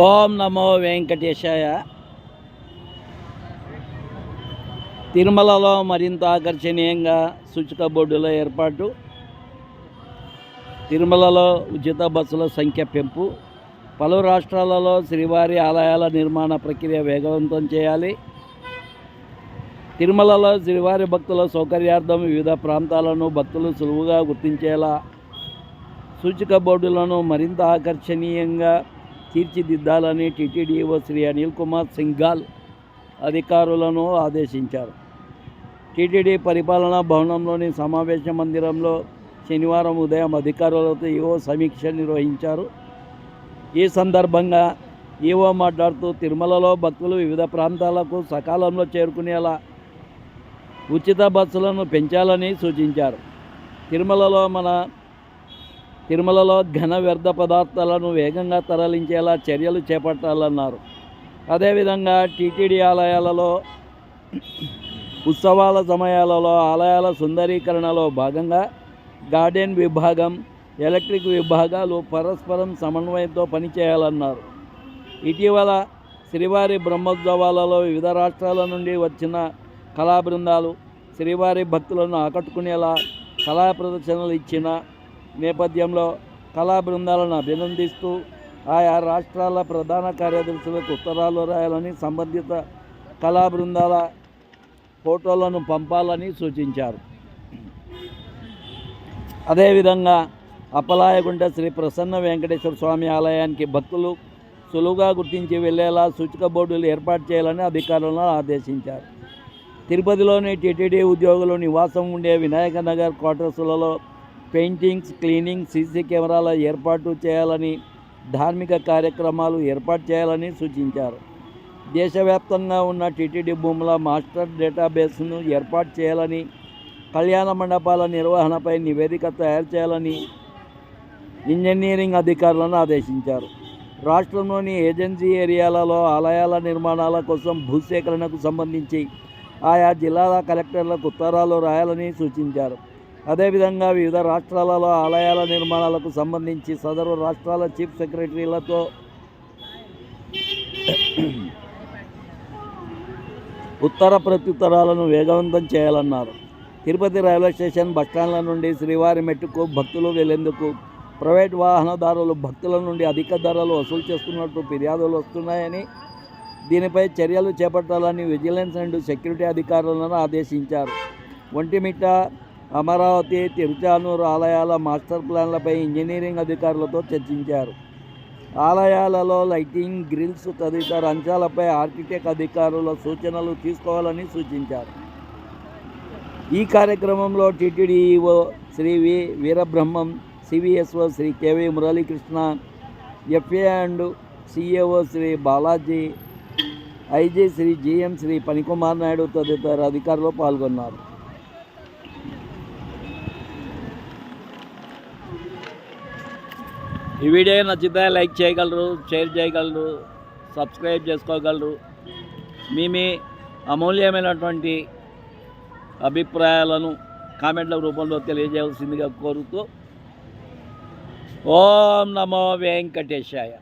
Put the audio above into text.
ఓం నమో వెంకటేశాయ. తిరుమలలో మరింత ఆకర్షణీయంగా సూచిక బోర్డుల ఏర్పాటు. తిరుమలలో ఉచిత బస్సుల సంఖ్య పెంపు. పలు రాష్ట్రాలలో శ్రీవారి ఆలయాల నిర్మాణ ప్రక్రియ వేగవంతం చేయాలి. తిరుమలలో శ్రీవారి భక్తుల సౌకర్యార్థం వివిధ ప్రాంతాలను భక్తులు సులువుగా గుర్తించేలా సూచిక బోర్డులను మరింత ఆకర్షణీయంగా తీర్చిదిద్దాలని టీటీడీఓ శ్రీ అనిల్ కుమార్ సింఘాల్ అధికారులను ఆదేశించారు. టీటీడీ పరిపాలనా భవనంలోని సమావేశ మందిరంలో శనివారం ఉదయం అధికారులతో ఈవో సమీక్ష నిర్వహించారు. ఈ సందర్భంగా ఈవో మాట్లాడుతూ తిరుమలలో భక్తులు వివిధ ప్రాంతాలకు సకాలంలో చేరుకునేలా ఉచిత బస్సులను పెంచాలని సూచించారు. తిరుమలలో మన తిరుమలలో ఘన వ్యర్థ పదార్థాలను వేగంగా తరలించేలా చర్యలు చేపట్టాలన్నారు. అదేవిధంగా టీటీడీ ఆలయాలలో ఉత్సవాల సమయాలలో ఆలయాల సుందరీకరణలో భాగంగా గార్డెన్ విభాగం ఎలక్ట్రిక్ విభాగాలు పరస్పరం సమన్వయంతో పనిచేయాలన్నారు. ఇటీవల శ్రీవారి బ్రహ్మోత్సవాలలో వివిధ రాష్ట్రాల నుండి వచ్చిన కళా బృందాలు శ్రీవారి భక్తులను ఆకట్టుకునేలా కళా ప్రదర్శనలు ఇచ్చిన నేపథ్యంలో కళా బృందాలను అభినందిస్తూ ఆయా రాష్ట్రాల ప్రధాన కార్యదర్శులకు ఉత్తరాలు రాయాలని సంబంధిత కళా బృందాల ఫోటోలను పంపాలని సూచించారు. అదేవిధంగా అప్పలాయగుంట శ్రీ ప్రసన్న వెంకటేశ్వర స్వామి ఆలయానికి భక్తులు సులువుగా గుర్తించి వెళ్ళేలా సూచిక బోర్డులు ఏర్పాటు చేయాలని అధికారులను ఆదేశించారు. తిరుపతిలోని టీటీడీ ఉద్యోగులు నివాసం ఉండే వినాయక నగర్ క్వార్టర్స్లలో పెయింటింగ్స్ క్లీనింగ్ సీసీ కెమెరాల ఏర్పాటు చేయాలని ధార్మిక కార్యక్రమాలు ఏర్పాటు చేయాలని సూచించారు. దేశవ్యాప్తంగా ఉన్న టీటీడీ భూముల మాస్టర్ డేటాబేస్ను ఏర్పాటు చేయాలని కళ్యాణ మండపాల నిర్వహణపై నివేదిక తయారు చేయాలని ఇంజనీరింగ్ అధికారులను ఆదేశించారు. రాష్ట్రంలోని ఏజెన్సీ ఏరియాలలో ఆలయాల నిర్మాణాల కోసం భూసేకరణకు సంబంధించి ఆయా జిల్లాల కలెక్టర్లకు ఉత్తరాలు రాయాలని సూచించారు. అదేవిధంగా వివిధ రాష్ట్రాలలో ఆలయాల నిర్మాణాలకు సంబంధించి సదరు రాష్ట్రాల చీఫ్ సెక్రటరీలతో ఉత్తర ప్రత్యుత్తరాలను వేగవంతం చేయాలన్నారు. తిరుపతి రైల్వే స్టేషన్ బస్టాండ్ల నుండి శ్రీవారి మెట్టుకు భక్తులు వెళ్ళేందుకు ప్రైవేట్ వాహనదారులు భక్తుల నుండి అధిక ధరలు వసూలు చేస్తున్నట్టు ఫిర్యాదులు వస్తున్నాయని దీనిపై చర్యలు చేపట్టాలని విజిలెన్స్ అండ్ సెక్యూరిటీ అధికారులను ఆదేశించారు. ఒంటిమిట్ట అమరావతి తిరుచానూరు ఆలయాల మాస్టర్ ప్లాన్లపై ఇంజనీరింగ్ అధికారులతో చర్చించారు. ఆలయాలలో లైటింగ్ గ్రిల్స్ తదితర అంశాలపై ఆర్కిటెక్ట్ అధికారుల సూచనలు తీసుకోవాలని సూచించారు. ఈ కార్యక్రమంలో TTD EO Shri V Veerabrahmam CVSO Shri KV Muralikrishna FA and CAO Shri Balaji IG Shri GM Shri Phanikumar Naidu తదితర అధికారులు పాల్గొన్నారు. ఈ వీడియో నచ్చితే లైక్ చేయగలరు షేర్ చేయగలరు సబ్స్క్రైబ్ చేసుకోగలరు. మీ మీ అమూల్యమైనటువంటి అభిప్రాయాలను కామెంట్ల రూపంలో తెలియజేయాల్సిందిగా కోరుతూ ఓం నమో వెంకటేశాయ.